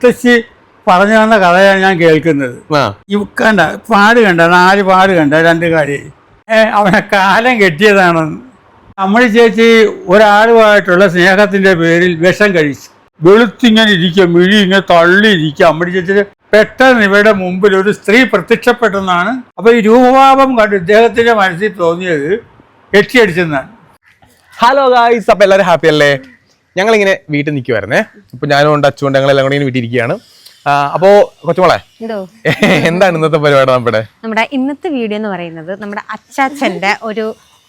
മുത്തശ്ശി പറഞ്ഞു തന്ന കഥയാണ് ഞാൻ കേൾക്കുന്നത്. കണ്ട പാട് കണ്ട നാല് പാട് കണ്ട രണ്ട് കാര്യം അവനെ കാലം കെട്ടിയതാണെന്ന്. നമ്മൾ ചേച്ചി ഒരാളുമായിട്ടുള്ള സ്നേഹത്തിന്റെ പേരിൽ വിഷം കഴിച്ചു. വെളുത്തിങ്ങനെ ഇരിക്കുക മിഴി ഇങ്ങനെ തള്ളിയിരിക്കുക അമ്മടി ചേച്ചി പെട്ടെന്ന് ഇവരുടെ മുമ്പിൽ ഒരു സ്ത്രീ പ്രത്യക്ഷപ്പെട്ടെന്നാണ് അപ്പൊ ഈ രൂപഭാവം കണ്ട് ഇദ്ദേഹത്തിന്റെ മനസ്സിൽ തോന്നിയത് കെട്ടിയടിച്ചെന്നാണ്. ഹലോ ഗായ്സ് അപ്പൊ എല്ലാവരും ഹാപ്പി അല്ലേ? ഞങ്ങൾ ഇങ്ങനെ വീട്ടിൽ നിൽക്കുമായിരുന്നേ ഇപ്പൊ ഞാനും ഉണ്ട് അച്ചുകൊണ്ട് ഞങ്ങളെല്ലാം കൂടി ഇങ്ങനെ വീട്ടിലിരിക്കുകയാണ്. ആ, അപ്പോ കൊച്ചുമോളെ എന്താണ് ഇന്നത്തെ പരിപാടി നമ്മുടെ? നമ്മുടെ ഇന്നത്തെ വീഡിയോ എന്ന് പറയുന്നത് നമ്മുടെ അച്ചാച്ചന്റെ ഒരു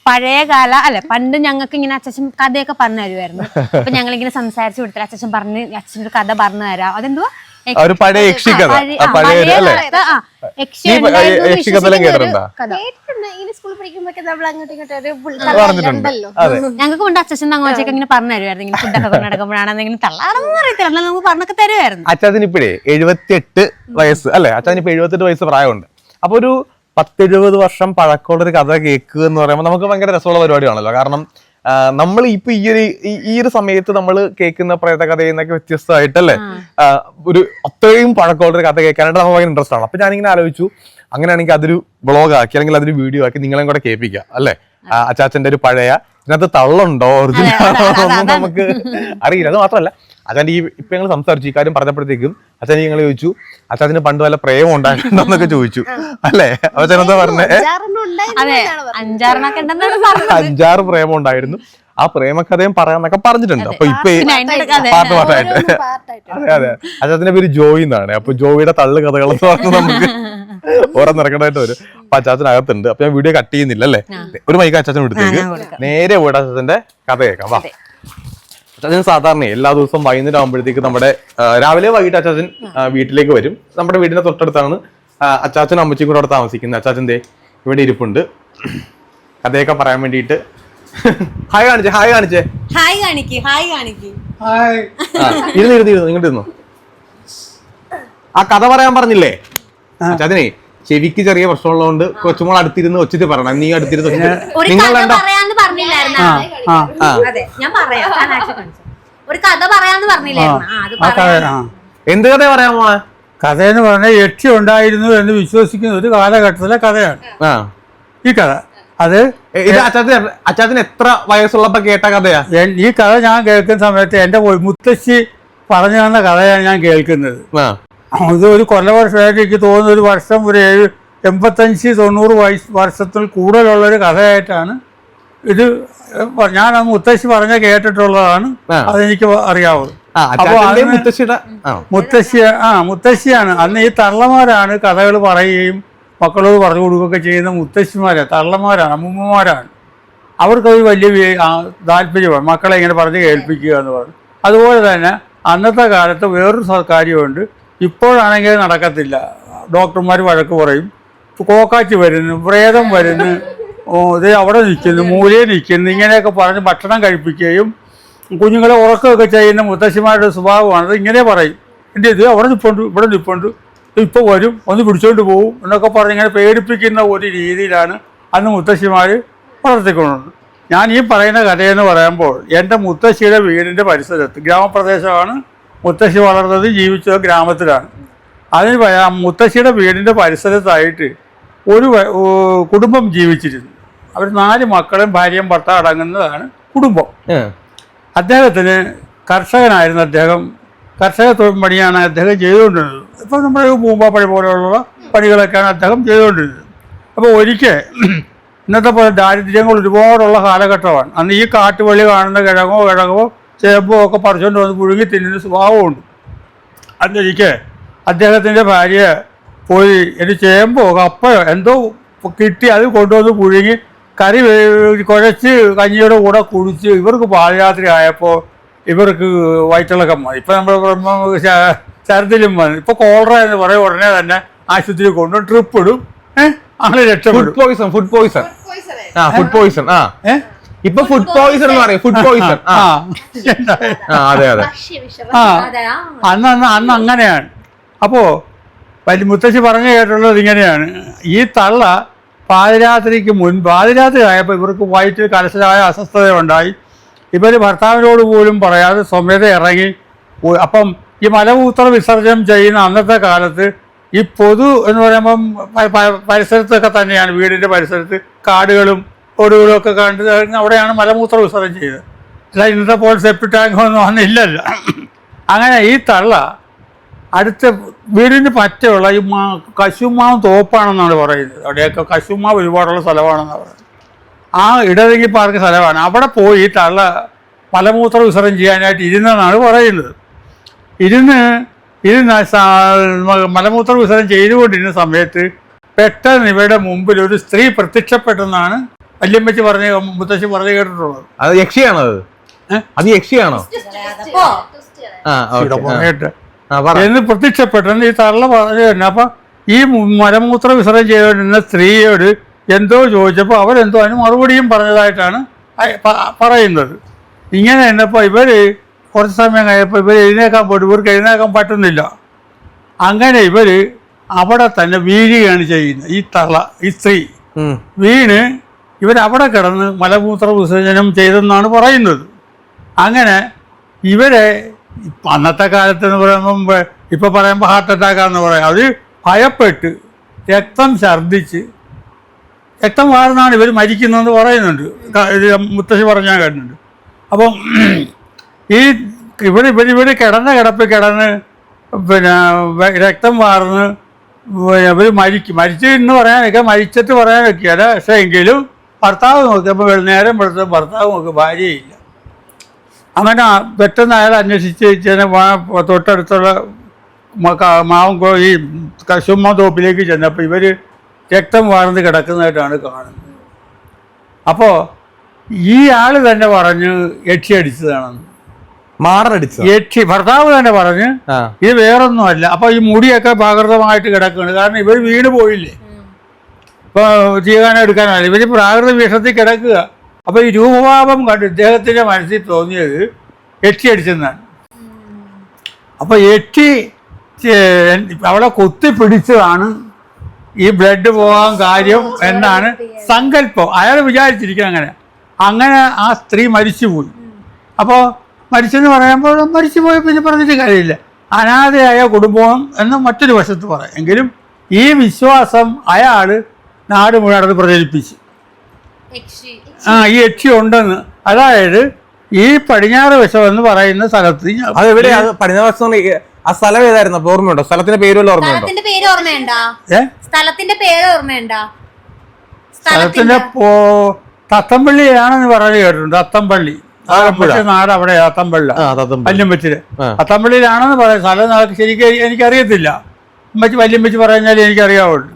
പഴയകാല അല്ലെ പണ്ട് ഞങ്ങൾക്ക് ഇങ്ങനെ അച്ഛൻ കഥയൊക്കെ പറഞ്ഞു തരുമായിരുന്നു അപ്പൊ ഞങ്ങൾ ഇങ്ങനെ സംസാരിച്ചു കൊടുത്തിട്ട് അച്ഛൻ പറഞ്ഞ് അച്ഛന്റെ ഒരു കഥ പറഞ്ഞു തരാം. അതെന്തുവാ? ഒരു പഴയ യക്ഷിക്കഥ. പഴയ- കേട്ടിട്ടുണ്ടോ? ഞങ്ങൾക്ക് കൊണ്ട് അച്ഛൻ അങ്ങോട്ടേക്ക് ഇങ്ങനെ പറഞ്ഞു തരുമായിരുന്നു. ഇങ്ങനെ ഫുഡൊക്കെ കൊണ്ട് നടക്കുമ്പോഴാണ് എന്തെങ്കിലും തള്ളാറൊന്നും അറിയത്തില്ല. എന്നാൽ നമുക്ക് പറഞ്ഞൊക്കെ തരുമായിരുന്നു. അച്ചാച്ചന് ഇപ്പോഴേ എഴുപത്തിയെട്ട് വയസ്സ് അല്ലെ? അച്ഛൻ ഇപ്പൊ എഴുപത്തെട്ട് വയസ്സ് പ്രായമുണ്ട്. അപ്പൊ ഒരു പത്തെഴുപത് വർഷം പഴക്കമുള്ള ഒരു കഥ കേൾക്കുക എന്ന് പറയുമ്പോൾ നമുക്ക് ഭയങ്കര രസമുള്ള പരിപാടിയാണല്ലോ. കാരണം നമ്മൾ ഇപ്പൊ ഈ ഒരു ഈ- ഒരു സമയത്ത് നമ്മൾ കേൾക്കുന്ന പ്രേത കഥയിൽ നിന്നൊക്കെ വ്യത്യസ്തമായിട്ടല്ലേ? ഒരു അത്രയും പഴക്കമുള്ള ഒരു കഥ കേൾക്കാനായിട്ട് നമുക്ക് ഭയങ്കര ഇൻട്രസ്റ്റ് ആണ്. അപ്പൊ ഞാനിങ്ങനെ ആലോചിച്ചു അങ്ങനെയാണെങ്കിൽ അതൊരു ബ്ലോഗ് ആക്കി അല്ലെങ്കിൽ അതൊരു വീഡിയോ ആക്കി നിങ്ങളെയും കൂടെ കേൾപ്പിക്കാം അല്ലേ? അച്ചാച്ചന്റെ ഒരു പഴയ ഇതിനകത്ത് തള്ളുണ്ടോ? ഒറിജിനൽ നമുക്ക് അറിയില്ല. അത് മാത്രമല്ല അച്ഛന്റെ ഈ ഇപ്പം ഞങ്ങൾ സംസാരിച്ചു ഈ കാര്യം പറഞ്ഞപ്പോഴത്തേക്കും അച്ഛൻ ഞങ്ങൾ ചോദിച്ചു അച്ഛന് പണ്ട് വല്ല പ്രേമം ഉണ്ടായിരുന്നൊക്കെ ചോദിച്ചു. അല്ലേ? അച്ഛൻ എന്താ പറഞ്ഞേ? അഞ്ചാറ് പ്രേമം ഉണ്ടായിരുന്നു. ആ പ്രേമകഥയും പറയാന്നൊക്കെ പറഞ്ഞിട്ടുണ്ട് അപ്പൊ ഇപ്പൊ പാർട്ട് പാട്ടായിട്ട് അതെ അതെ. അച്ഛന്റെ പേര് ജോയി എന്നാണ്. അപ്പൊ ജോയിയുടെ തള്ളു കഥകൾ എന്ന് പറഞ്ഞ് നമുക്ക് ഓരോന്നിറക്കണമായിട്ട് വരും. അപ്പൊ അച്ചാച്ചനകത്തുണ്ട്. അപ്പൊ ഞാൻ വീഡിയോ കട്ട് ചെയ്യുന്നില്ല അല്ലേ? ഒരു മൈക്ക് അച്ചാച്ചൻ എടുത്തേക്ക് നേരെ പോയിട്ട് അച്ചാച്ചന്റെ കഥ കേൾക്കാം. വാ. അച്ചാച്ചൻ സാധാരണ എല്ലാ ദിവസവും വൈകുന്നേരം ആകുമ്പോഴത്തേക്ക് നമ്മുടെ രാവിലെ വൈകിട്ട് അച്ചാച്ചൻ വീട്ടിലേക്ക് വരും. നമ്മുടെ വീടിന്റെ തൊട്ടടുത്താണ് അച്ചാച്ചനും അമ്മച്ചിയും കൂടെ അവിടെ താമസിക്കുന്നത്. അച്ചാച്ചന്റെ ദേ ഇവിടെ ഇരിപ്പുണ്ട്. കഥയൊക്കെ പറയാൻ വേണ്ടിയിട്ട്. ഹായ് കാണിച്ചേ ഹായ് കാണിച്ചേ. ഹായ് കാണിക്ക് ഹായ് കാണിക്ക്. ഹായ്. ഇരുന്ന് ഇരുന്ന് ഇരുന്ന് ഇങ്ങോട്ട് ഇരുന്നു. ആ കഥ പറയാൻ പറഞ്ഞില്ലേ? അതിനെ ചെവിക്ക് ചെറിയ പ്രശ്നമുള്ളതുകൊണ്ട് കൊച്ചുമോൾ അടുത്തിരുന്ന് ഒച്ചിട്ട് പറയണം. നീ അടുത്തിരുന്ന് നിങ്ങൾ അതെ ഞാൻ പറയാം. ഒരു കഥ പറയാന്ന് പറഞ്ഞില്ലായിരുന്നു. കഥ എന്ത് കഥ പറയാൻ മോളെ കഥയെന്ന് പറഞ്ഞാൽ യക്ഷി ഉണ്ടായിരുന്നു എന്ന് വിശ്വസിക്കുന്ന ഒരു കാലഘട്ടത്തിലെ കഥയാണ്. ആ. ഈ കഥ. അത് ഇത് അച്ചാച്ചൻ എത്ര വയസ്സുള്ളപ്പോ കേട്ട കഥയാ? ഈ കഥ ഞാൻ കേൾക്കുന്ന സമയത്ത് എന്റെ മുത്തശ്ശി പറഞ്ഞു തന്ന കഥയാണ് ഞാൻ കേൾക്കുന്നത്. അത് ഇത് ഒരു കൊല്ല വർഷമായിട്ട് എനിക്ക് തോന്നുന്ന ഒരു വർഷം ഒരു ഏഴ് എൺപത്തഞ്ച് തൊണ്ണൂറ് വയസ്സ് വർഷത്തിൽ കൂടുതലുള്ള ഒരു കഥയായിട്ടാണ് ഇത് ഞാൻ മുത്തശ്ശി പറഞ്ഞ കേട്ടിട്ടുള്ളതാണ്. അതെനിക്ക് അറിയാവുന്നത് മുത്തശ്ശി ആ മുത്തശ്ശിയാണ്. അന്ന് ഈ തള്ളമാരാണ് കഥകൾ പറയുകയും മക്കളോട് പറഞ്ഞു കൊടുക്കുകയൊക്കെ ചെയ്യുന്ന മുത്തശ്ശിമാരാണ് തള്ളമാരാണ് അമ്മൂമ്മമാരാണ്. അവർക്കത് വലിയ താല്പര്യമാണ്. മക്കളെ ഇങ്ങനെ പറഞ്ഞ് കേൾപ്പിക്കുക എന്ന് പറഞ്ഞു. അതുപോലെ തന്നെ അന്നത്തെ കാലത്ത് വേറൊരു സർക്കാരുമുണ്ട് കാര്യമുണ്ട് ഇപ്പോഴാണെങ്കിൽ നടക്കത്തില്ല. ഡോക്ടർമാർ വഴക്ക് പറയും. കോക്കാച്ചി വരുന്നു പ്രേതം വരുന്നു ഇത് അവിടെ നിൽക്കുന്നു മൂലയിൽ നിൽക്കുന്നു. ഇങ്ങനെയൊക്കെ പറഞ്ഞ് ഭക്ഷണം കഴിപ്പിക്കുകയും കുഞ്ഞുങ്ങളെ ഉറക്കമൊക്കെ ചെയ്യുന്ന മുത്തശ്ശിമാരുടെ സ്വഭാവമാണ്. അത് ഇങ്ങനെ പറയും. എന്റെ ഇത് അവിടെ നിൽപ്പുണ്ട് ഇവിടെ നിൽപ്പുണ്ട്. ഇപ്പോൾ വരും ഒന്ന് പിടിച്ചോണ്ട് പോകും എന്നൊക്കെ പറഞ്ഞ് ഇങ്ങനെ പേടിപ്പിക്കുന്ന ഒരു രീതിയിലാണ് അന്ന് മുത്തശ്ശിമാർ വളർത്തിക്കൊണ്ടുണ്ട് ഞാൻ ഈ പറയുന്ന കഥയെന്ന് പറയുമ്പോൾ എന്റെ മുത്തശ്ശിയുടെ വീടിന്റെ പരിസരത്ത് ഗ്രാമപ്രദേശമാണ് മുത്തശ്ശി വളർന്നത് ജീവിച്ചത് ഗ്രാമത്തിലാണ്. അതിന് മുത്തശ്ശിയുടെ വീടിന്റെ പരിസരത്തായിട്ട് ഒരു കുടുംബം ജീവിച്ചിരുന്നു. അവർ നാല് മക്കളും ഭാര്യയും ഭർത്താവ് അടങ്ങുന്നതാണ് കുടുംബം. അദ്ദേഹത്തിന് കർഷകനായിരുന്നു അദ്ദേഹം. കർഷക തൊഴിൽ പണിയാണ് അദ്ദേഹം ചെയ്തുകൊണ്ടിരുന്നത്. ഇപ്പം നമ്മുടെ പൂമ്പാപ്പഴി പോലെയുള്ള പണികളൊക്കെയാണ് അദ്ദേഹം ചെയ്തുകൊണ്ടിരുന്നത്. അപ്പോൾ ഒരിക്കൽ ഇന്നത്തെ പോലെ ദാരിദ്ര്യങ്ങൾ ഒരുപാടുള്ള കാലഘട്ടമാണ്. അന്ന് ഈ കാട്ടുവള്ളി കാണുന്ന കിഴങ്ങോ കിഴങ്ങോ ചേമ്പോ ഒക്കെ പറിച്ചുകൊണ്ട് വന്ന് പുഴുങ്ങി തിന്നുന്ന സ്വഭാവമുണ്ട്. അന്നൊരിക്കൽ അദ്ദേഹത്തിന്റെ ഭാര്യ പോയി ഒരു ചേമ്പോ കപ്പയോ എന്തോ കിട്ടി അത് കൊണ്ടുവന്ന് പുഴുങ്ങി കറി വേ- കുഴച്ച് കഞ്ഞിയുടെ കൂടെ കുടിച്ച് ഇവർക്ക് പാദയാത്ര ആയപ്പോൾ ഇവർക്ക് വയറ്റിളക്കം വന്നു. ഇപ്പം നമ്മൾ ശരത്തിലും വന്നു. ഇപ്പോൾ കോളറ എന്ന് പറയും ഉടനെ തന്നെ ആശുപത്രി കൊണ്ട് ട്രിപ്പ് ഇടും. ഏഹ് അങ്ങനെ ഫുഡ് രക്ഷപ്പെടും പോയിസൺ ഫുഡ് പോയിസൺ ആ ഫുഡ് പോയിസൺ ആ. ഏഹ് ഇപ്പൊ ഫുഡ് പോയിസൺ എന്ന് പറയും ഫുഡ് പോയിസൺ ആ. അതെ അതെ. ആ. അന്ന് അന്ന് അന്ന് അങ്ങനെയാണ്. അപ്പോ വലിയ മുത്തശ്ശി പറഞ്ഞു കേട്ടുള്ളത് ഇങ്ങനെയാണ്. ഈ തള്ള പാതിരാത്രിക്ക് മുൻപ് പാതിരാത്രി ആയപ്പോൾ ഇവർക്ക് വയറ്റിൽ കലശലായ അസ്വസ്ഥത ഉണ്ടായി ഇവർ ഭർത്താവിനോട് പോലും പറയാതെ സ്വമേധ ഇറങ്ങി അപ്പം ഈ മലമൂത്ര വിസർജനം ചെയ്യുന്ന അന്നത്തെ കാലത്ത് ഈ പൊതു എന്ന് പറയുമ്പം പരിസരത്തൊക്കെ തന്നെയാണ് വീടിന്റെ പരിസരത്ത്. കാടുകളും ഓടുകളും ഒക്കെ കണ്ട് അവിടെയാണ് മലമൂത്ര വിസർജനം ചെയ്തത്. അല്ല ഇന്നത്തെ പോലെ സെപ്റ്റി ടാങ്ക് ഒന്നും അന്നില്ലല്ലോ അങ്ങനെ ഈ തള്ള അടുത്ത വീടിന് പറ്റുള്ള ഈ മാ കശുമാവ് തോപ്പാണെന്നാണ് പറയുന്നത്. അവിടെയൊക്കെ കശുമാവ് ഒരുപാടുള്ള സ്ഥലമാണെന്നാണ് പറയുന്നത്. ആ ഇടതെങ്കി പാർക്ക് സ്ഥലമാണ്. അവിടെ പോയി തള്ള മലമൂത്ര വിസർജനം ചെയ്യാനായിട്ട് ഇരുന്നെന്നാണ് പറയുന്നത്. ഇരുന്ന് ഇരുന്ന് മലമൂത്ര വിസർജനം ചെയ്തുകൊണ്ടിരുന്ന സമയത്ത് പെട്ടെന്ന് ഇവരുടെ മുമ്പിൽ ഒരു സ്ത്രീ പ്രത്യക്ഷപ്പെട്ടെന്നാണ് വല്യമ്മച്ചി പറഞ്ഞ മുത്തശ്ശി പറഞ്ഞു കേട്ടിട്ടുള്ളത്. അത് യക്ഷിയാണോ അത്? യക്ഷിയാണോ? എന്ന് പ്രത്യക്ഷപ്പെട്ടെന്ന് ഈ തള്ള പറഞ്ഞു തന്നെ. അപ്പം ഈ മലമൂത്ര വിസർജനം ചെയ്തുകൊണ്ടിരുന്ന സ്ത്രീയോട് എന്തോ ചോദിച്ചപ്പോൾ അവരെന്തോ അതിന് മറുപടിയും പറഞ്ഞതായിട്ടാണ് പറയുന്നത്. ഇങ്ങനെ എന്നപ്പോൾ ഇവർ കുറച്ച് സമയം കഴിഞ്ഞപ്പോൾ ഇവർ എഴുന്നേക്കാൻ പോയിട്ട് ഇവർക്ക് എഴുന്നേക്കാൻ പറ്റുന്നില്ല. അങ്ങനെ ഇവർ അവിടെ തന്നെ വീഴുകയാണ് ചെയ്യുന്നത്. ഈ തള്ള ഈ സ്ത്രീ. വീണ് ഇവരവിടെ കിടന്ന് മലമൂത്ര വിസർജനം ചെയ്തെന്നാണ് പറയുന്നത്. അങ്ങനെ ഇവരെ അന്നത്തെ കാലത്ത് എന്ന് പറയുമ്പോൾ ഇപ്പൊ പറയുമ്പോൾ ഹാർട്ട് അറ്റാക്കാന്ന് പറയാം. അവർ ഭയപ്പെട്ട് രക്തം ഛർദ്ദിച്ച് രക്തം വാർന്നാണ് ഇവർ മരിക്കുന്നതെന്ന് പറയുന്നുണ്ട്. മുത്തശ്ശി പറഞ്ഞാൽ കേട്ടിട്ടുണ്ട്. അപ്പം ഈ ഇവിടെ ഇവർ ഇവർ കിടന്ന കിടപ്പ് കിടന്ന് പിന്നെ രക്തം വാർന്ന് ഇവർ മരിക്കും. മരിച്ചു എന്ന് പറയാനൊക്കെ മരിച്ചിട്ട് പറയാനൊക്കെയല്ല പക്ഷേ എങ്കിലും ഭർത്താവ് നോക്കിയപ്പോൾ നേരം പെടുത്ത ഭർത്താവ് നോക്കി ഭാര്യയില്ല. അങ്ങനെ പെട്ടെന്ന് അയാൾ അന്വേഷിച്ച് ചെന്ന് തൊട്ടടുത്തുള്ള മാവും കോ- ഈ കശുമ്മ തോപ്പിലേക്ക് ചെന്നപ്പോൾ ഇവർ രക്തം വാർന്ന് കിടക്കുന്നതായിട്ടാണ് കാണുന്നത്. അപ്പോൾ ഈ ആൾ തന്നെ പറഞ്ഞു യക്ഷി അടിച്ചതാണെന്ന്. മാറടിച്ചു യക്ഷി ഭർത്താവ് തന്നെ പറഞ്ഞ് ഇത് വേറൊന്നുമല്ല. അപ്പോൾ ഈ മുടിയൊക്കെ പ്രാകൃതമായിട്ട് കിടക്കുകയാണ്. കാരണം ഇവർ വീണ് പോയില്ലേ? ഇപ്പോൾ ജീവനം എടുക്കാനല്ല ഇവർ പ്രാകൃത വിഷത്തിൽ കിടക്കുക. അപ്പോൾ ഈ രൂപഭാവം കണ്ട് ഇദ്ദേഹത്തിന്റെ മനസ്സിൽ തോന്നിയത് എട്ടി അടിച്ചെന്നാണ് അപ്പോൾ എട്ടി അവളെ കൊത്തിപ്പിടിച്ചതാണ് ഈ ബ്ലഡ് പോകാൻ കാര്യം എന്നാണ് സങ്കല്പം. അയാൾ വിചാരിച്ചിരിക്കുക അങ്ങനെ. അങ്ങനെ ആ സ്ത്രീ മരിച്ചുപോയി. അപ്പോൾ മരിച്ചെന്ന് പറയുമ്പോൾ മരിച്ചു പോയി പിന്നെ പറഞ്ഞിട്ട് കാര്യമില്ല. അനാഥയായ കുടുംബം എന്ന് മറ്റൊരു വശത്ത് പറയാം. എങ്കിലും ഈ വിശ്വാസം അയാൾ നാട് മുഴുവൻ പ്രചരിപ്പിച്ചു. ആ ഈ യക്ഷി ഉണ്ടെന്ന്. അതായത് ഈ പടിഞ്ഞാറ് വശം എന്ന് പറയുന്ന സ്ഥലത്ത് അത് എവിടെ പടിഞ്ഞാറ് വശം ആ സ്ഥലം ഏതായിരുന്നു? അപ്പൊ ഓർമ്മയുണ്ടോ? സ്ഥലത്തിന്റെ പേര് വല്ല ഓർമ്മയുണ്ടോ? സ്ഥലത്തിന്റെ പേര് ഓർമ്മയുണ്ടാ? സ്ഥലത്തിന്റെ പേര് ഓർമ്മയുണ്ടാ? സ്ഥലത്തിന്റെ പോ തത്തമ്പള്ളിയാണെന്ന് പറഞ്ഞു കേട്ടിട്ടുണ്ട്. തത്തമ്പള്ളി. നാട് അവിടെ തത്തമ്പള്ളി. വല്യമ്പച്ചിൽ. തത്തമ്പള്ളിയിലാണെന്ന് പറയാം സ്ഥലം ശരിക്കും എനി- എനിക്കറിയത്തില്ല. അമ്മച്ചി വല്യമ്പച്ചി പറഞ്ഞാൽ എനിക്കറിയാവുള്ളൂ.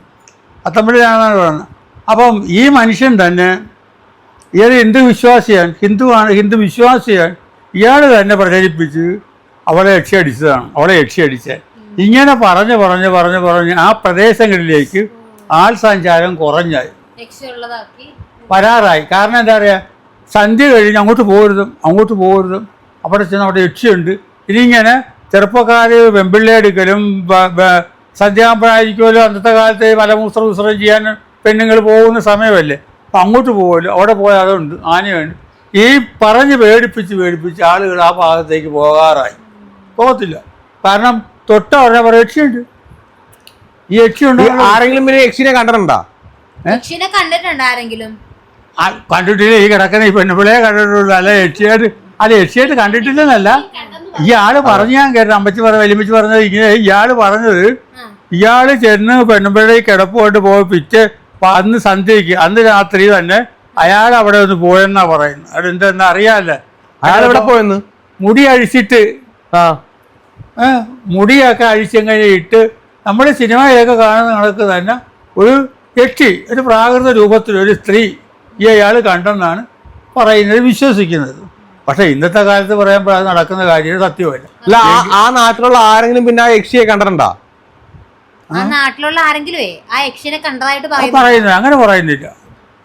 തത്തമ്പള്ളിയിലാണെന്നാണ് പറയുന്നത് അപ്പം ഈ മനുഷ്യൻ തന്നെ ഇയാൾ ഹിന്ദു വിശ്വാസിയാണ്? ഹിന്ദുവാണ് ഹിന്ദു വിശ്വാസിയാണ്. ഇയാൾ തന്നെ പ്രചരിപ്പിച്ച് അവളെ രക്ഷയടിച്ചതാണ് അവളെ യക്ഷി അടിച്ചത് ഇങ്ങനെ പറഞ്ഞ് പറഞ്ഞ് പറഞ്ഞ് പറഞ്ഞ് ആ പ്രദേശങ്ങളിലേക്ക് ആൾ സഞ്ചാരം കുറഞ്ഞായി. വരാറായി. കാരണം എന്താ പറയുക സന്ധ്യ കഴിഞ്ഞ് അങ്ങോട്ട് പോകരുതും അങ്ങോട്ട് പോകരുതും അവിടെ ചെന്ന് അവിടെ രക്ഷയുണ്ട് ഇനിയിങ്ങനെ ചെറുപ്പക്കാർ വെമ്പിള്ളയെടുക്കലും സന്ധ്യാമ്പായിരിക്കുമല്ലോ അന്നത്തെ കാലത്ത് മലമൂത്ര ഉസ്രം ചെയ്യാൻ പെണ്ണുങ്ങൾ പോകുന്ന സമയമല്ലേ? അപ്പം അങ്ങോട്ട് പോകുമല്ലോ അവിടെ പോയാൽ അതുണ്ട് ആനയുണ്ട് ഈ പറഞ്ഞ് പേടിപ്പിച്ച് പേടിപ്പിച്ച് ആളുകൾ ആ ഭാഗത്തേക്ക് പോകാറായി. പോകത്തില്ല. കാരണം തൊട്ട ഉടനെ പറയും യക്ഷിയുണ്ട്. ഈ യക്ഷിയുണ്ട് ഉണ്ട് ആരെങ്കിലും പിന്നെ യക്ഷിനെ കണ്ടിട്ടുണ്ടോ? യക്ഷിനെ കണ്ടിട്ടുണ്ട് ആരെങ്കിലും? കണ്ടിട്ടില്ല. ഈ കിടക്കുന്ന ഈ പെണ്ണുപിള്ളയെ കണ്ടിട്ടുള്ളൂ. അല്ല യക്ഷിയായിട്ട് അല്ല യക്ഷിയായിട്ട് കണ്ടിട്ടില്ലെന്നല്ല. ഈ ആൾ പറഞ്ഞു ഞാൻ കേട്ടു. അമ്പച്ചി പറഞ്ഞ വലിയമ്മച്ചി പറഞ്ഞത് ഇങ്ങനെ. ഇയാൾ പറഞ്ഞത് ഇയാൾ ചെന്ന് പെണ്ണുപിള്ളയെ കിടപ്പുമായിട്ട് പോയി പിറ്റേ പ- അന്ന് സന്ധ്യയ്ക്ക് അന്ന് രാത്രി തന്നെ അയാൾ അവിടെ ഒന്ന് പോയെന്നാ പറയുന്നത്. അതെന്തെന്ന് അറിയാല്ലേ. അയാൾ എവിടെ പോയെന്ന്? മുടി അഴിച്ചിട്ട്. ആ. മുടിയൊക്കെ അഴിച്ചെങ്ങനെ ഇട്ട് നമ്മുടെ സിനിമയിലൊക്കെ കാണുന്ന കണക്ക് തന്നെ ഒരു യക്ഷി ഒരു പ്രാകൃത രൂപത്തിൽ ഒരു സ്ത്രീ ഈ അയാൾ കണ്ടെന്നാണ് പറയുന്നത് വിശ്വസിക്കുന്നത്. പക്ഷെ ഇന്നത്തെ കാലത്ത് പറയുമ്പോൾ അത് നടക്കുന്ന കാര്യം സത്യമല്ല അല്ല ആ നാട്ടിലുള്ള ആരെങ്കിലും പിന്നെ ആ യക്ഷിയെ കണ്ടിട്ടുണ്ടോ? ആ നാട്ടിലുള്ള ആരെങ്കിലുമേ ആ യക്ഷിനെ കണ്ടതായിട്ട് പറയുന്നു. പറയുന്നത് അങ്ങനെ പറയുന്നില്ല.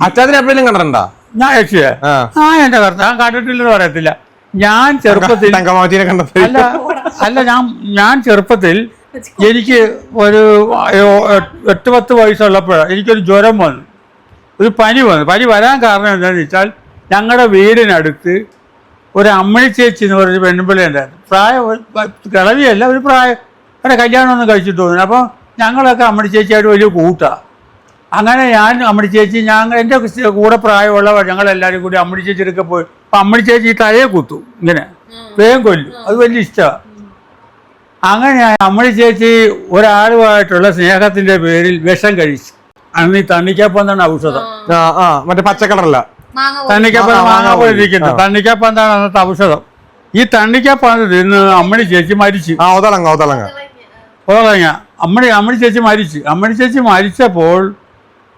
അച്ചാച്ചനെ എപ്പോഴെങ്കിലും കണ്ടിട്ടുണ്ടോ? ഞാൻ യക്ഷിയെ? ആ. എന്റെ എന്റെ കർത്ത ഞാൻ കണ്ടിട്ടില്ലെന്ന് പറയത്തില്ല. ഞാൻ ചെറുപ്പത്തിൽ അല്ല അല്ല ഞാൻ ഞാൻ ചെറുപ്പത്തിൽ എനിക്ക് ഒരു എട്ട് പത്ത് വയസ്സുള്ളപ്പോഴാണ് എനിക്കൊരു ജ്വരം വന്നു. ഒരു പനി വന്നു. പനി വരാൻ കാരണം എന്താണെന്ന് വെച്ചാൽ ഞങ്ങളുടെ വീടിനടുത്ത് ഒരു അമ്മണി ചേച്ചി എന്ന് പറഞ്ഞൊരു പെണ്ണുമ്പിള്ളി ഉണ്ടായിരുന്നു പ്രായം കിളവിയല്ല ഒരു പ്രായം. അവിടെ കല്യാണമൊന്നും കഴിച്ചിട്ട് തോന്നുന്നു അപ്പോൾ ഞങ്ങളൊക്കെ അമ്മടി ചേച്ചിയായിട്ട് വലിയ കൂട്ടാണ് അങ്ങനെ ഞാൻ അമ്മടി ചേച്ചി ഞങ്ങൾ എന്റെ കൂടെ പ്രായമുള്ളവർ ഞങ്ങളെല്ലാവരും കൂടി അമ്മണി ചേച്ചിയൊക്കെ പോയി. അപ്പം അമ്മടി ചേച്ചി ഈ തലയെ കുത്തു ഇങ്ങനെ. വേഗം കൊല്ലും. അത് വലിയ ഇഷ്ടമാണ് അങ്ങനെ അമ്മടി ചേച്ചി ഒരാളുമായിട്ടുള്ള സ്നേഹത്തിന്റെ പേരിൽ വിഷം കഴിച്ചു. അന്ന് ഈ തണ്ണിക്കപ്പം ഔഷധം. ആ. ആ മറ്റേ പച്ചക്കളറല്ല. മാങ്ങ തണ്ണിക്കപ്പം മാങ്ങ പോലെ ഇരിക്കുന്നത്. തണ്ണിക്കപ്പം എന്താണ് അന്നത്തെ ഔഷധം. ഈ തണ്ണിക്കപ്പം തിന്ന് അമ്മടി ചേച്ചി മരിച്ചു. ആ ഒതളങ്ങ ഒതളങ്ങ. ഓളങ്ങ അമ്മണി അമ്മണി ചേച്ചി മരിച്ചു. അമ്മണി ചേച്ചി മരിച്ചപ്പോൾ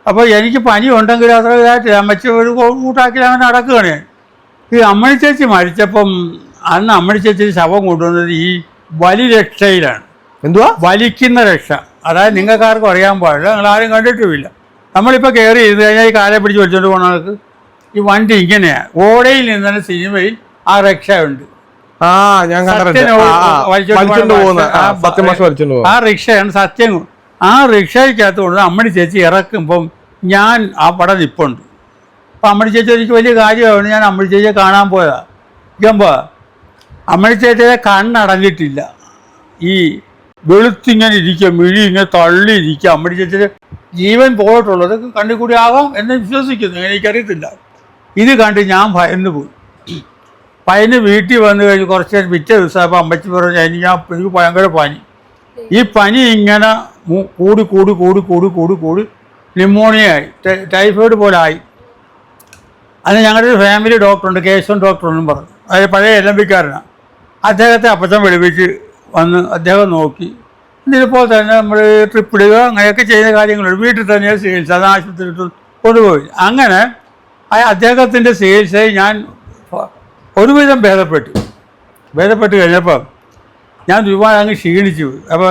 അപ്പോൾ എനിക്ക് പനി ഉണ്ടെങ്കിൽ അത്ര ഇതായിട്ട് അമ്മച്ചി ഒരു കൂട്ടാക്കി അങ്ങനെ നടക്കുകയാണ്. ഈ അമ്മണി ചേച്ചി മരിച്ചപ്പം അന്ന് അമ്മണി ചേച്ചി ശവം കൊണ്ടുവന്നത് ഈ വലി രക്ഷയിലാണ്. എന്തുവാ? വലിക്കുന്ന രക്ഷ. അതായത് നിങ്ങൾക്കാർക്കും അറിയാൻ പാടില്ല. നിങ്ങൾ ആരും കണ്ടിട്ടുമില്ല. നമ്മളിപ്പോൾ കയറി ഇരുന്ന് കഴിഞ്ഞാൽ ഈ കാലെ പിടിച്ച് വലിച്ചോണ്ട് പോകുന്നവർക്ക് ഈ വണ്ടി ഇങ്ങനെയാണ് ഓടയിൽ നിന്നാണ് സിനിമയിൽ ആ രക്ഷ ഉണ്ട് ആ ഞാൻ കണ്ടിട്ടുണ്ട്. പോകുന്ന ആ, റിക്ഷയാണ് സത്യം ആ റിക്ഷയ്ക്കകത്ത് കൊണ്ട് അമ്മണി ചേച്ചി ഇറക്കുമ്പം ഞാൻ ആ പടം നിപ്പുണ്ട്. അപ്പം അമ്മണി ചേച്ചി എനിക്ക് വലിയ കാര്യമാണ് ഞാൻ അമ്മണി ചേച്ചിയെ കാണാൻ പോയതാ. ഇരിക്കുമ്പോൾ അമ്മണി ചേച്ചിയെ കണ്ണടഞ്ഞിട്ടില്ല ഈ വെളുത്തിങ്ങനെ ഇരിക്കുക മിഴി ഇങ്ങനെ തള്ളിയിരിക്കുക അമ്മണി ചേച്ചിയുടെ ജീവൻ പോയിട്ടുള്ളത് കണ്ണിൽ കൂടി ആകാം എന്ന് വിശ്വസിക്കുന്നു. എനിക്കറിയത്തില്ല. ഇത് കണ്ട് ഞാൻ ഭയന്നു പോയി പയ്യന് വീട്ടിൽ വന്നു കഴിഞ്ഞ് കുറച്ച് നേരം പിറ്റേ ദിവസമായപ്പോൾ അമ്മച്ചി പറഞ്ഞു അതിന് ഞാൻ എനിക്ക് ഭയങ്കര പനി. ഈ പനി ഇങ്ങനെ കൂടി കൂടി കൂടി കൂടി കൂടി കൂടി ന്യൂമോണിയ ആയി ടൈഫോയിഡ് പോലെ ആയി. അന്ന് ഞങ്ങളുടെ ഒരു ഫാമിലി ഡോക്ടറുണ്ട് കേശവൻ ഡോക്ടറെന്നും പറഞ്ഞു. അത് പഴയ എലമ്പിക്കാരനാണ് അദ്ദേഹത്തെ അപ്പച്ചൻ വിളിപ്പിച്ച് വന്ന് അദ്ദേഹം നോക്കി. ഇതിപ്പോൾ തന്നെ നമ്മൾ ട്രിപ്പ് ഇടുക അങ്ങനെയൊക്കെ ചെയ്യുന്ന കാര്യങ്ങളുണ്ട്. വീട്ടിൽ തന്നെ ചികിത്സ. അത് ആശുപത്രി കൊണ്ടുപോയി അങ്ങനെ അദ്ദേഹത്തിന്റെ ചികിത്സയിൽ ഞാൻ ഒരുവിധം ഭേദപ്പെട്ടു. ഭേദപ്പെട്ട് കഴിഞ്ഞപ്പം ഞാൻ ഒരുപാട് അങ്ങ് ക്ഷീണിച്ചു. അപ്പോൾ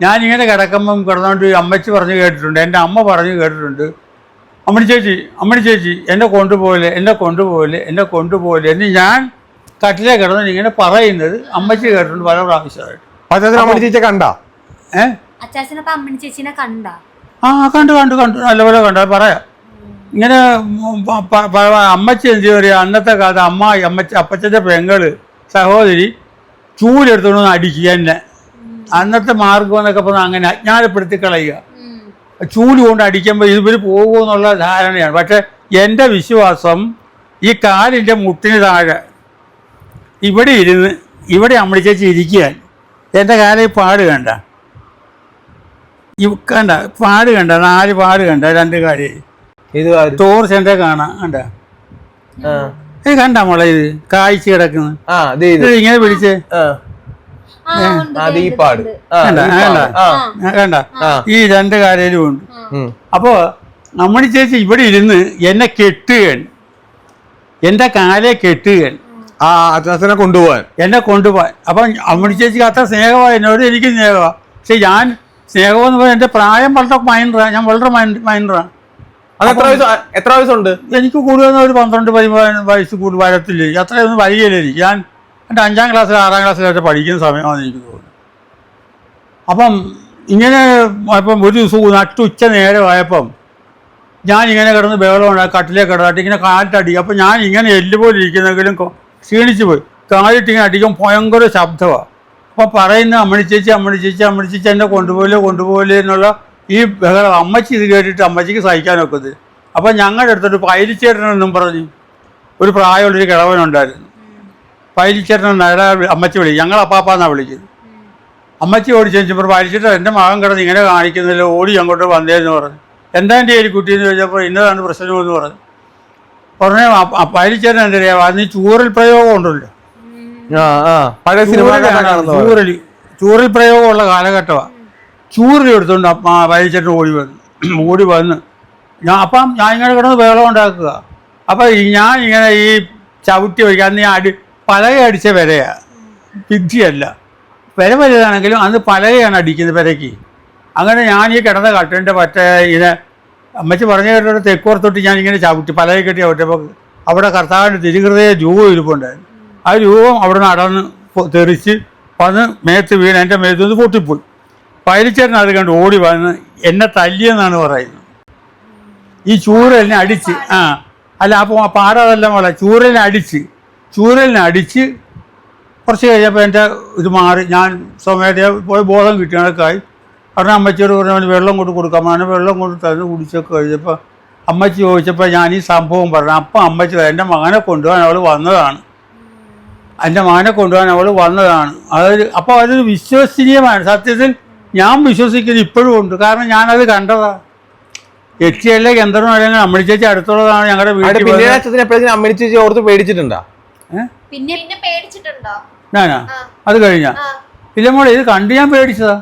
ഞാനിങ്ങനെ കിടക്കുമ്പം കിടന്നുകൊണ്ട് അമ്മച്ചി പറഞ്ഞ് കേട്ടിട്ടുണ്ട് എന്റെ അമ്മ പറഞ്ഞ് കേട്ടിട്ടുണ്ട്. അമ്മണി ചേച്ചി അമ്മണി ചേച്ചി എന്നെ കൊണ്ടുപോകലെ എന്നെ കൊണ്ടുപോകലെ എന്നെ കൊണ്ടുപോകലെ എന്ന് ഞാൻ കട്ടിലേ കിടന്ന് ഇങ്ങനെ പറയുന്നത് അമ്മച്ചി കേട്ടിട്ടുണ്ട് പല പ്രാവശ്യമായിട്ട്. കണ്ടാ? ഏഹ് അച്ചാച്ചനപ്പ അമ്മണി ചേച്ചിനെ കണ്ട? ആ കണ്ടു കണ്ടു കണ്ടു. നല്ലപോലെ കണ്ടു. പറയാം. ഇങ്ങനെ അമ്മച്ചി എന്ത് പറയുക അന്നത്തെ കാലത്ത് അമ്മ അമ്മച്ച അപ്പച്ചന്റെ പെങ്ങൾ സഹോദരി ചൂലെടുത്തോണ്ട് വന്ന് അടിക്കുക എന്നെ. അന്നത്തെ മാർഗം എന്നൊക്കെ പറഞ്ഞാൽ അങ്ങനെ അജ്ഞാനപ്പെടുത്തി കളയുക. ചൂൽ കൊണ്ട് അടിക്കുമ്പോൾ ഇവർ പോകുമെന്നുള്ള ധാരണയാണ്. പക്ഷെ എന്റെ വിശ്വാസം ഈ കാലിന്റെ മുട്ടിന് താഴെ ഇവിടെ ഇരുന്ന് ഇവിടെ അമ്മടി ചേച്ചി ഇരിക്കാൻ എന്റെ കാലിൽ പാട് കണ്ട. കണ്ട പാട് കണ്ട നാല് പാട് കണ്ട രണ്ട് കാര്യം ഇത് ടോർച്ചന്റെ കാണാം കണ്ട? ഇത് കണ്ട മോളെ ഇത്? കായ്ച്ച് കിടക്കുന്നു. ഇങ്ങനെ പിടിച്ച്. ഈ കണ്ട രണ്ട് കാലയിലും ഉണ്ട്. അപ്പോ നമ്മുടെ ചേച്ചി ഇവിടെ ഇരുന്ന് എന്നെ കെട്ടുകയാണ്. എന്റെ കാലെ കെട്ടുകയാണ്. ആ അച്ഛനെ കൊണ്ടുപോവാൻ. എന്നെ കൊണ്ടുപോകാൻ അപ്പം അമ്മണി ചേച്ചിക്ക് അത്ര സ്നേഹമാണ് എന്നോട് എനിക്ക് സ്നേഹമാണ് പക്ഷെ ഞാൻ സ്നേഹമെന്ന് പറഞ്ഞാൽ എന്റെ പ്രായം വളരെ മൈൻഡറാണ് ഞാൻ വളരെ മൈൻഡറാണ് എത്ര വയസ്സുണ്ട്? എനിക്ക് കൂടുതൽ ഒരു പന്ത്രണ്ട് പതിമൂന്ന് വയസ്സ് കൂടുതൽ വരത്തില്ല. അത്രയൊന്നും വരികയില്ല എനിക്ക്. ഞാൻ എന്റെ അഞ്ചാം ക്ലാസ്സിൽ ആറാം ക്ലാസ്സിലൊക്കെ പഠിക്കുന്ന സമയമാണ് എനിക്ക് തോന്നുന്നത്. അപ്പം ഇങ്ങനെ ഇപ്പം ഒരു ദിവസം നട്ടുച്ച നേരമായപ്പം ഞാൻ ഇങ്ങനെ കിടന്ന് ബഹളമുണ്ട് കട്ടിലേക്ക് കിടന്നിട്ട് ഇങ്ങനെ കാറ്റടി. അപ്പം ഞാൻ ഇങ്ങനെ എല്ലുപോലെ ഇരിക്കുന്നെങ്കിലും ക്ഷീണിച്ചു പോയി. കാലിട്ട് ഇങ്ങനെ അടിക്കും ഭയങ്കര ശബ്ദമാണ് അപ്പം പറയുന്ന അമ്മണി ചേച്ചി അമ്മണി ചേച്ചി അമ്മണി ചേച്ചി എന്നെ കൊണ്ടുപോലെ കൊണ്ടുപോലെ എന്നുള്ള ഈ ബഹളം അമ്മച്ചി ഇത് കേട്ടിട്ട് അമ്മച്ചിക്ക് സഹിക്കാൻ ഒക്കത് അപ്പം ഞങ്ങളുടെ അടുത്തൊരു പൈലിച്ചേട്ടനെന്നും പറഞ്ഞു ഒരു പ്രായമുള്ളൊരു കിഴവനുണ്ടായിരുന്നു പൈലിച്ചേട്ടൻ അയാളെ അമ്മച്ചി വിളിക്കും ഞങ്ങൾ അപ്പാപ്പാന്നാണ് വിളിക്കുന്നത് അമ്മച്ചി ഓടി ചോദിച്ചപ്പോൾ പൈലിച്ചേട്ടൻ എന്റെ മകൻ കിടന്ന് ഇങ്ങനെ കാണിക്കുന്നില്ല ഓടി അങ്ങോട്ട് വന്നേന്ന് പറഞ്ഞു. എന്താ എന്റെ ഒരു കുട്ടി എന്ന് ചോദിച്ചപ്പോൾ ഇന്നതാണ് പ്രശ്നമെന്ന് പറഞ്ഞു. പറഞ്ഞു പൈലിച്ചേട്ടൻ എന്റെ അറിയാം അതിന് ചൂറൽ പ്രയോഗം ഉണ്ടല്ലോ. ചൂറൽ ചൂരൽ പ്രയോഗമുള്ള കാലഘട്ടമാണ് ചൂരൽ എടുത്തുകൊണ്ട് വൈകിച്ചിട്ട് ഓടി വന്നു ഓടി വന്ന്. ഞാൻ അപ്പം ഞാൻ ഇങ്ങനെ കിടന്ന് വേളം ഉണ്ടാക്കുക. അപ്പം ഞാൻ ഇങ്ങനെ ഈ ചവിട്ടി വയ്ക്കുക അന്ന് ഞാൻ അടി പലക അടിച്ച വിലയാണ് വിദ്യയല്ല വില വലുതാണെങ്കിലും അന്ന് പലകയാണ് അടിക്കുന്നത് വിലയ്ക്ക് അങ്ങനെ ഞാൻ ഈ കിടന്ന കട്ടിന്റെ മറ്റേ ഇതിനെ അമ്മച്ചി പറഞ്ഞു കേട്ടൊരു തെക്കോർത്തൊട്ട് ഞാൻ ഇങ്ങനെ ചവിട്ടി പലക കെട്ടി ചവിട്ടിയപ്പോൾ അവിടെ കർത്താവിന്റെ തിരുഹൃദയ രൂപം ഇരിപ്പുണ്ടായിരുന്നു. ആ രൂപം അവിടെ നടന്ന് തെറിച്ച് വന്ന് മേത്ത് വീണ് എന്റെ മേത്ത് നിന്ന് പൊട്ടിപ്പോയി. പൈലിച്ചേട്ടൻ അത് കണ്ട് ഓടി വന്ന് എന്നെ തല്ലിയെന്നാണ് പറയുന്നത്. ഈ ചൂരലിനെ അടിച്ച് ആ അല്ല അപ്പോൾ പാടാതല്ല മോളെ ചൂരലിനെ അടിച്ച് ചൂരലിനെ അടിച്ച് കുറച്ച് കഴിഞ്ഞപ്പോൾ എന്റെ ഇത് മാറി. ഞാൻ സ്വമേധയാ പോയി ബോധം കിട്ടി കണക്കായി കാരണം അമ്മച്ചിയോട് പറഞ്ഞു വെള്ളം കൊണ്ട് കൊടുക്കാം. അങ്ങനെ വെള്ളം കൊണ്ട് തന്ന് കുടിച്ചൊക്കെ കഴിഞ്ഞപ്പോൾ അമ്മച്ചി ചോദിച്ചപ്പോൾ ഞാൻ ഈ സംഭവം പറഞ്ഞു. അപ്പം അമ്മച്ചി എന്റെ മകനെ കൊണ്ടുപോകാൻ അവൾ വന്നതാണ്. എന്റെ മകനെ കൊണ്ടുപോകാൻ അവൾ വന്നതാണ്. അതൊരു അപ്പോൾ അതൊരു വിശ്വസനീയമാണ്. സത്യത്തിൽ ഞാൻ വിശ്വസിക്കുന്നത് ഇപ്പോഴും ഉണ്ട്. കാരണം ഞാനത് കണ്ടതാ. യക്ഷിയല്ലേ ഗന്ധർവം അല്ലെങ്കിൽ അമ്മണി ചേച്ചി അടുത്തുള്ളതാണ് ഞങ്ങളുടെ വീട്ടിൽ അമ്മണി ചേച്ചി ഓർത്ത് പേടിച്ചിട്ടുണ്ടോ? പിന്നെ പേടിച്ചിട്ടുണ്ടോ? ഞാനാ? അത് കഴിഞ്ഞ? ഇല്ല മോളെ ഇത് കണ്ട് ഞാൻ പേടിച്ചതാ.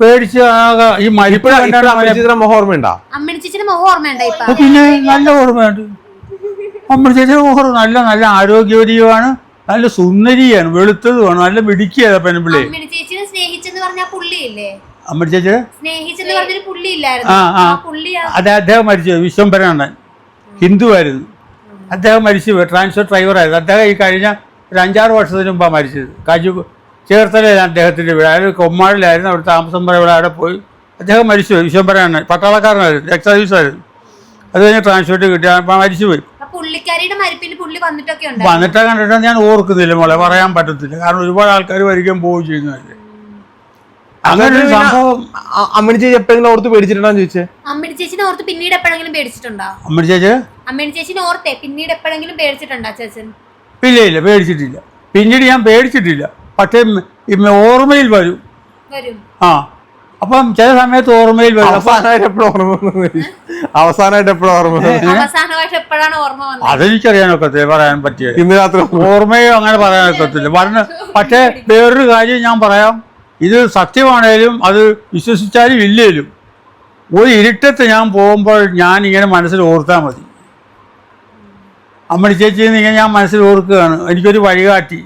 പേടിച്ച് ഈ മരിപ്പിടാ മുഖം ഓർമ്മയുണ്ടോ? അമ്മണി മുഖം ഓർമ്മയുണ്ടോ ഇപ്പൊ? പിന്നെ നല്ല ഓർമ്മയുണ്ട്. അമ്മണി ചേച്ചി ഓർമ്മ നല്ല നല്ല ആരോഗ്യവതിയുമാണ്. നല്ല സുന്ദരിയാണ് വെളുത്തതുമാണ് നല്ല മിടുക്കിയതാ പെൺപിള്ളി. ചേച്ചിനെ സ്നേഹിച്ചെന്ന് പറഞ്ഞ പുള്ളിയില്ലേ? അമ്മ ചേച്ചി? സ്നേഹിച്ചെന്ന് പറഞ്ഞൊരു പുള്ളി ആ ഇല്ലായിരുന്നു ആ ആ പുള്ളിയാ അത് അദ്ദേഹം മരിച്ചു വിശ്വംഭരണ്ണൻ ഹിന്ദുവായിരുന്നു അദ്ദേഹം മരിച്ചു ട്രാൻസ്ഫർ ട്രാൻസ്പോർട്ട് ഡ്രൈവറായിരുന്നു അദ്ദേഹം ഈ കഴിഞ്ഞ ഒരു അഞ്ചാറ് വർഷത്തിന് മുമ്പാണ് മരിച്ചത്. കാജു ചേർത്തലയിലാണ് അദ്ദേഹത്തിന്റെ വീട്. അയാൾ കൊമ്മാടിലായിരുന്നു അവിടെ താമസം വരെ ഇവിടെ അവിടെ പോയി. അദ്ദേഹം മരിച്ചു പോയി വിശ്വംഭരണ്ണൻ പട്ടാളക്കാരനായിരുന്നു എക്സ് സർവീസായിരുന്നു അത് കഴിഞ്ഞ് ട്രാൻസ്ഫർ കിട്ടി മരിച്ചു മരിച്ചുപോയി. പുള്ളിക്കാരിയുടെ മരിപ്പിന് പുള്ളി വന്നിട്ടൊക്കെ ഉണ്ട് വന്നിട്ട് കണ്ടിട്ട് ഞാൻ ഓർക്കുന്നില്ല മോളെ പറയാൻ പറ്റത്തില്ല. കാരണം ഒരുപാട് ആൾക്കാർ വരികയും പോവുകയും ചെയ്യുന്നതല്ലേ അങ്ങനെ ഒരു സംഭവം അമ്മണി ചേച്ചി എപ്പോഴെങ്കിലും ഓർത്ത് പേടിച്ചിട്ടുണ്ടോ ചോദിച്ചേ? അമ്മണി ചേച്ചിനെ ഓർത്ത് പിന്നീട് എപ്പോഴെങ്കിലും പേടിച്ചിട്ടുണ്ടോ? അമ്മ ചേച്ചി? അമ്മിണി ചേച്ചിനെ ഓർത്തെ പിന്നീട് എപ്പോഴെങ്കിലും പേടിച്ചിട്ടുണ്ടോ ചേച്ചൻ ഇല്ല ഇല്ല പേടിച്ചിട്ടില്ല. പിന്നീട് ഞാൻ പേടിച്ചിട്ടില്ല. പക്ഷേ ഓർമ്മയിൽ വരും. വരും. ആ. അപ്പം ചില സമയത്ത് ഓർമ്മയിൽ അവസാനമായിട്ട് എപ്പോഴും ഓർമ്മ. അവസാനമായിട്ട് എപ്പോഴും ഓർമ്മ? അവസാനമായിട്ട് എപ്പോഴാണ് ഓർമ്മ വന്നത്? അതെനിക്കറിയാനൊക്കത്തില്ല പറയാൻ പറ്റിയത് ഇന്ന് രാത്രി ഓർമ്മയോ അങ്ങനെ പറയാൻ ഒക്കത്തില്ല. പറഞ്ഞ പക്ഷേ വേറൊരു കാര്യം ഞാൻ പറയാം. ഇത് സത്യമാണേലും അത് വിശ്വസിച്ചാലും ഇല്ലേലും ഒരു ഇരുട്ടത്ത് ഞാൻ പോകുമ്പോൾ ഞാൻ ഇങ്ങനെ മനസ്സിൽ ഓർത്താൽ മതി. അമ്മണി ചേച്ചി ഇങ്ങനെ ഞാൻ മനസ്സിൽ ഓർക്കുകയാണ്. എനിക്കൊരു വഴികാട്ടി.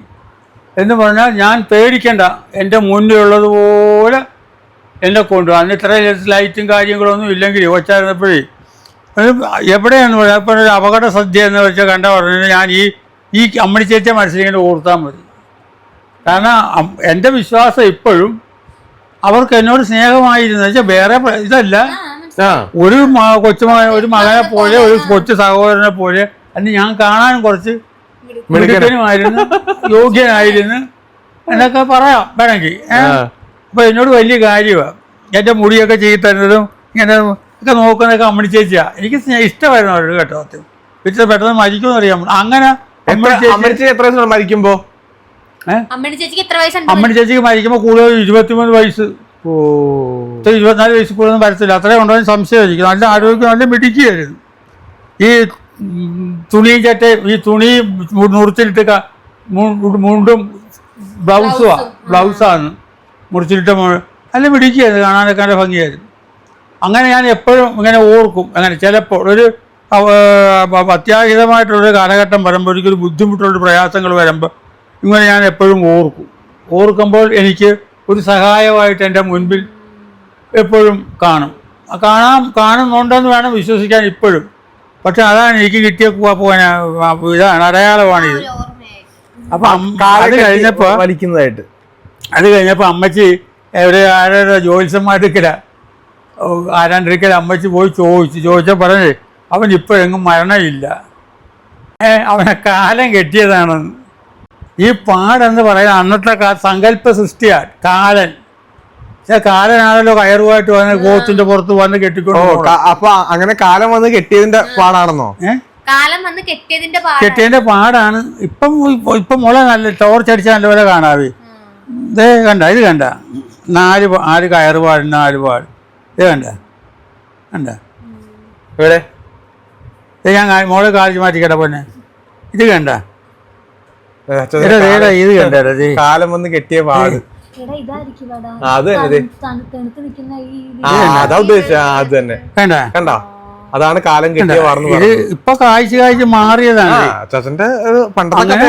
എന്ന് പറഞ്ഞാൽ ഞാൻ പേടിക്കണ്ട. എന്റെ മുന്നിലുള്ളതുപോലെ എന്നെ കൊണ്ടു അന്ന് ഇത്ര ലൈറ്റും കാര്യങ്ങളൊന്നും ഇല്ലെങ്കിൽ ഒച്ചായിരുന്നപ്പോഴേ എവിടെയാന്ന് പറഞ്ഞാൽ അപ്പോൾ ഒരു അപകട സദ്യ എന്ന് വെച്ചാൽ കണ്ട പറഞ്ഞു ഞാൻ ഈ ഈ അമ്മണി ചേച്ചിയെ മനസ്സിലിങ്ങനെ ഓർത്താൽ മതി. കാരണം എന്റെ വിശ്വാസം ഇപ്പോഴും അവർക്ക് എന്നോട് സ്നേഹമായിരുന്നു. വെച്ചാൽ വേറെ ഇതല്ല. ഒരു കൊച്ചുമകൻ ഒരു മകനെ പോലെ ഒരു കൊച്ചു സഹോദരനെ പോലെ അന്ന് ഞാൻ കാണാൻ കുറച്ച് മിടുക്കനുമായിരുന്നു യോഗ്യനായിരുന്നു എന്നൊക്കെ പറയാം. വേണമെങ്കിൽ ഏ? ആ. അപ്പൊ എന്നോട് വലിയ കാര്യമാണ് എന്റെ മുടിയൊക്കെ ചെയ്തു തരുന്നതും ഇങ്ങനെ ഒക്കെ നോക്കുന്നതൊക്കെ അമ്മണി ചേച്ചിയാ. എനിക്ക് ഇഷ്ടമായിരുന്നു അവരോട് കേട്ടോ സത്യം വീട്ടിൽ പെട്ടെന്ന് മരിക്കുമെന്ന് അറിയാം അങ്ങനെ അമ്മണി എത്ര- വയസ്സാണ് ചേച്ചിക്ക് എത്ര വയസ്സുണ്ട്? അമ്മണി ചേച്ചിക്ക് മരിക്കുമ്പോൾ കൂടുതൽ ഇരുപത്തിമൂന്ന് വയസ്സ്. ഓ. ഇത്ര ഇരുപത്തിനാല് വയസ്സ് കൂടുതൽ വരത്തില്ല. അത്രയും ഉണ്ടോ എന്ന് സംശയമായിരിക്കും. നല്ല ആരോഗ്യം നല്ല മിടുക്കിയായിരുന്നു. ഈ തുണി തുണിയും ചട്ട ഈ തുണി നുറുത്തിലിട്ട് മുണ്ടും ബ്ലൗസുവാ. ബ്ലൗസാണ്. മുറിച്ചിട്ട് മു- നല്ല മിടുക്കിയായിരുന്നു കാണാനൊക്കെ നല്ല ഭംഗിയായിരുന്നു. അങ്ങനെ ഞാൻ എപ്പോഴും ഇങ്ങനെ ഓർക്കും. അങ്ങനെ ചിലപ്പോൾ ഒരു അത്യാഹിതമായിട്ടുള്ളൊരു കാലഘട്ടം വരുമ്പോൾ എനിക്കൊരു ബുദ്ധിമുട്ടുള്ള പ്രയാസങ്ങൾ വരുമ്പോൾ ഇങ്ങനെ ഞാൻ എപ്പോഴും ഓർക്കും. ഓർക്കുമ്പോൾ എനിക്ക് ഒരു സഹായമായിട്ട് എന്റെ മുൻപിൽ എപ്പോഴും കാണും. കാണാം കാണാൻ കാണുന്നുണ്ടെന്ന് വേണം വിശ്വസിക്കാൻ ഇപ്പോഴും. പക്ഷെ അതാണ് എനിക്ക് കിട്ടിയ ഇതാണ് അടയാളമാണിത്. അപ്പം അത് കഴിഞ്ഞപ്പോൾ വലിക്കുന്നതായിട്ട്. അത് കഴിഞ്ഞപ്പോൾ അമ്മച്ചി എവിടെ ആരുടെ ജോത്സ്യന്മാർക്കില്ല ആരാണ്ടിരിക്കൽ അമ്മച്ചി പോയി ചോദിച്ചു. ചോദിച്ചാൽ പറഞ്ഞേ അവൻ ഇപ്പോഴെങ്ങും മരണമില്ല. ഏ അവനെ കാലം കെട്ടിയതാണെന്ന് ഈ പാടെന്ന് പറയുന്നത് അന്നത്തെ കാ സങ്കല്പ സൃഷ്ടിയാണ് കാലൻ. കാലനാണല്ലോ കയറുമായിട്ട് വന്ന് കോത്തിന്റെ പുറത്ത് വന്ന് കെട്ടിക്കൊണ്ട് അപ്പൊ അങ്ങനെ കാലം വന്ന് കെട്ടിയതിന്റെ പാടാണെന്നോ? കാലം വന്ന് കെട്ടിയതിന്റെ പാടാണ് കെട്ടിയതിന്റെ പാടാണ്. ഇപ്പം ഇപ്പൊ- മുള നല്ല ടോർച്ച് അടിച്ച നല്ലപോലെ കാണാവേ. ഇതേ കണ്ട ഇത് കണ്ട നാല് ആര് കയറ് കയറുപാട് നാല് പാട് ഇത് കണ്ട കണ്ട ഇവിടെ ഇത് ഞാൻ മോളെ കാലിച്ച് മാറ്റിക്കട്ടെ പൊന്നെ ഇത് കണ്ട ദേ, ഇത് കണ്ടോ, ഇത്? കാലം വന്ന് കെട്ടിയ പാട് അത് തന്നെ ദേ. ഉദ്ദേശിച്ച തന്നെ കണ്ട അതാണ് കാലം കിട്ടിയ പാടെന്ന് ഇത് ഇപ്പൊ കാഴ്ച കാഴ്ച മാറിയതാണ് അച്ഛന്റെ പണ്ടത്തെ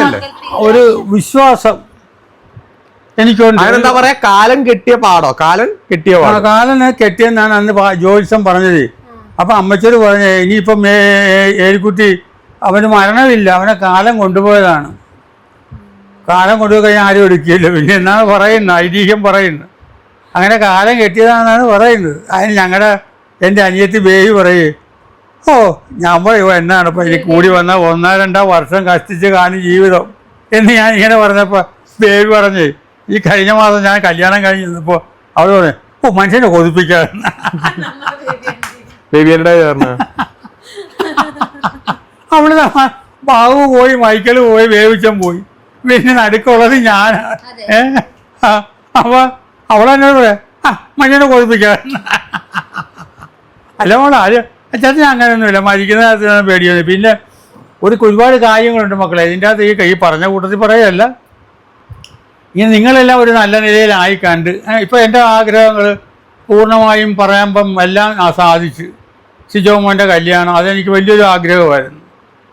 ഒരു വിശ്വാസം എനിക്കുണ്ട്. എന്താ പറയാ? കാലം കെട്ടിയ പാടോ? കാലൻ കെട്ടിയ പാടോ? കാലം കെട്ടിയെന്നാണ് അന്ന് ജ്യോത്സ്യം പറഞ്ഞത്. അപ്പൊ അമ്മച്ചോട് പറഞ്ഞത് ഇനിയിപ്പം ഏലിക്കുട്ടി അവന് മരണമില്ല. അവനെ കാലം കൊണ്ടുപോയതാണ്. കാലം കൊണ്ടുപോയി കഴിഞ്ഞാൽ ആരും എടുക്കില്ല. പിന്നെ എന്നാണ് പറയുന്നത്? ഐതിഹ്യം പറയുന്നത്. അങ്ങനെ കാലം കെട്ടിയതാണെന്നാണ് പറയുന്നത്. അതിന് ഞങ്ങളുടെ എന്റെ അനിയത്തി ബേബി പറയേ ഓ ഞാൻ പറയുമോ എന്നാണ്? ഇപ്പം ഇനി കൂടി വന്ന ഒന്നോ രണ്ടോ വർഷം കഷ്ടിച്ച് കാണും ജീവിതം. എന്ന് ഞാൻ ഇങ്ങനെ പറഞ്ഞപ്പോൾ ബേബി പറഞ്ഞേ ഈ കഴിഞ്ഞ മാസം ഞാൻ കല്യാണം കഴിഞ്ഞപ്പോ അവർ അവൾ പറഞ്ഞു ഓ മനുഷ്യനെ കൊതിപ്പിക്കാൻ. ബേബിയുടെ ചേർന്ന് അവൾ ബാബു പോയി മൈക്കൽ പോയി വേവിച്ചം പോയി. പിന്നെ നടുക്കുള്ളത് ഞാൻ. ഏ? അപ്പൊ അവളെന്നോട് പറയാ ആ മനുഷ്യനെ കൊതിപ്പിക്കാൻ. അല്ല മോളെ അത് അച്ഛൻ അങ്ങനെയൊന്നുമില്ല മരിക്കുന്ന കാര്യത്തിലാണ് പേടിയൊന്നും പിന്നെ ഒരു ഒരുപാട് കാര്യങ്ങളുണ്ട് മക്കളെ ഇതിന്റെ അകത്ത് ഈ കൈ പറഞ്ഞ കൂട്ടത്തിൽ പറയല്ല ഇനി നിങ്ങളെല്ലാം ഒരു നല്ല നിലയിലായി കണ്ട് ഇപ്പോൾ എന്റെ ആഗ്രഹങ്ങൾ പൂർണമായും പറയുമ്പം എല്ലാം സാധിച്ച് സാധിച്ചു. സിജോ മോന്റെ കല്യാണം അതെനിക്ക് വലിയൊരു ആഗ്രഹമായിരുന്നു.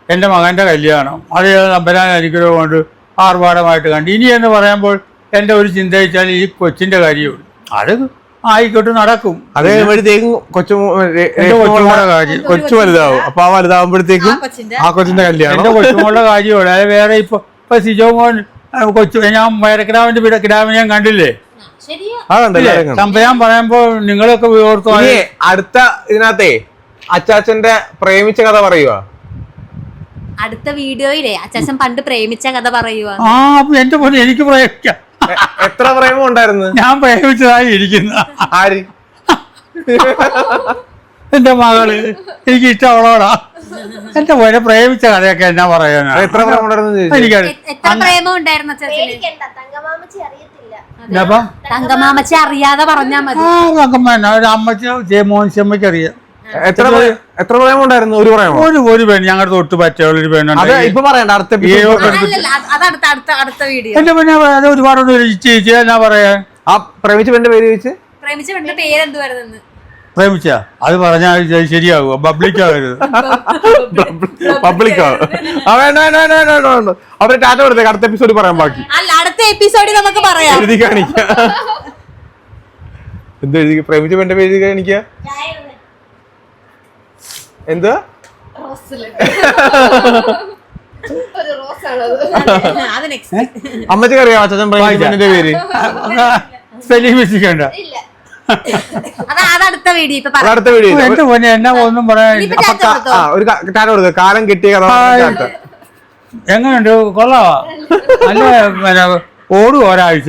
എന്റെ മകന്റെ കല്യാണം അത് നമ്പരാൻ അനുഗ്രഹം കൊണ്ട് ആർഭാടമായിട്ട് കണ്ട്. ഇനി എന്ന് പറയുമ്പോൾ എന്റെ ഒരു ചിന്ത വെച്ചാൽ ഈ കൊച്ചിന്റെ കാര്യമുള്ളൂ. അത് ആയിക്കോട്ട് നടക്കും. അത് കഴിയുമ്പോഴത്തേക്കും കൊച്ചു കൊച്ചുമോളുടെ കാര്യം. കൊച്ചു വലുതാവും. അപ്പൊ ആ വലുതാവുമ്പോഴത്തേക്കും ആ കൊച്ചിന്റെ കല്യാണം. എന്റെ കൊച്ചുമോളുടെ കാര്യമുള്ളൂ. അതായത് വേറെ ഇപ്പൊ ഇപ്പൊ സിജോ മോൻ ആ, കൊച്ചു ഞാൻ വയറക്കിടാവിന്റെ വീട് കിടാവിനെ ഞാൻ കണ്ടില്ലേ? സംഭയം. പറയുമ്പോ നിങ്ങളൊക്കെ ഓർത്തു അടുത്ത ഇതിനകത്തെ അച്ചാച്ചന്റെ പ്രേമിച്ച കഥ പറയുക അടുത്ത വീഡിയോയിലേ അച്ചാച്ചൻ പണ്ട് പ്രേമിച്ച കഥ പറയുക ആ അപ്പൊ എന്റെ പോലെ എനിക്ക് പ്രേമിക്കാം. എത്ര പ്രേമം ഉണ്ടായിരുന്നു? ഞാൻ പ്രേമിച്ചതായി ഇരിക്കുന്ന. ആര്? എന്റെ മകൾ എനിക്ക് ഇഷ്ടം അവളോടാ എന്റെ പോലെ പ്രേമിച്ച കഥയൊക്കെ എന്നാ പറയാനാ? എത്ര പ്രേമം ഉണ്ടായിരുന്നു ചോദിച്ചു എത്ര പ്രേമം ഉണ്ടായിരുന്നു അച്ചാച്ചന് പേടിക്കണ്ട തങ്കമാമച്ചി അറിയത്തില്ല. എന്നപ്പം തങ്കമാമച്ചി അറിയാതെ പറഞ്ഞാ മതി. ആ ഒരു അമ്മച്ച മോൻസിയമ്മയ്ക്ക് അറിയാം. എത്ര പ്രേ- എത്ര പ്രേമം ഉണ്ടായിരുന്നു ഒരു പ്രേമം? ഒരു ഒരു പെണ്ണ് ഞങ്ങളുടെ തൊട്ട് പറ്റുള്ള ഒരു അത് പെണ്ണുണ്ട് ഇപ്പൊ പറയണ്ട അടുത്ത episode ഏഴോ അല്ലല്ല അത് അത് അടുത്ത അടുത്ത അടുത്ത വീഡിയോ എന്റെ പിന്നെ അത് ഒരുപാടൊന്നും ചേച്ചി എന്നാ പറയാ? ആ പ്രേമിച്ച പെണ്ണിന്റെ പേര് ചോദിച്ച്? പ്രേമിച്ച പെണ്ണിന്റെ പേരെന്തുവായിരുന്നു പ്രേമിച്ച? അത് പറഞ്ഞാൽ ശരിയാകുമോ ശരിയാകും. ആവരുത്. പബ്ലിക്കോ ആ വേണ്ട വേണ്ട വേണ്ട വേണ്ട വേണ്ട, വേണ്ട. അവർ ടാറ്റ കൊടുത്തേക്ക് അടുത്ത എപ്പിസോഡ് പറയാൻ ബാക്കി. അല്ല അടുത്ത എപ്പിസോഡിൽ നമുക്ക് പറയാം. എഴുതി കാണിക്ക. എന്ത് എഴുതി? പ്രേമിച്ച വേണ്ട പേര് എഴുതി കാണിക്ക. എന്താ? ഒരു റോസാണത്. അത് നെക്സ്റ്റ് അമ്മച്ചക്ക് അറിയാം അച്ഛൻ പ്രേമിച്ച പെണ്ണിന്റെ പേര്. സ്പെല്ലിംഗ് മിസ്റ്റേക്കണ്ട ഇല്ല. അത് അത് അടുത്ത വീഡിയോ അടുത്ത വീഡിയോ. എന്റെ പൊന്നെ എന്നാ ഒന്നും ഒരു ടാറ്റ കാലം കിട്ടിയ കഥ എങ്ങനെയുണ്ട് കൊള്ളാവാ? നല്ല പിന്നെ ഓടും ഒരാഴ്ച?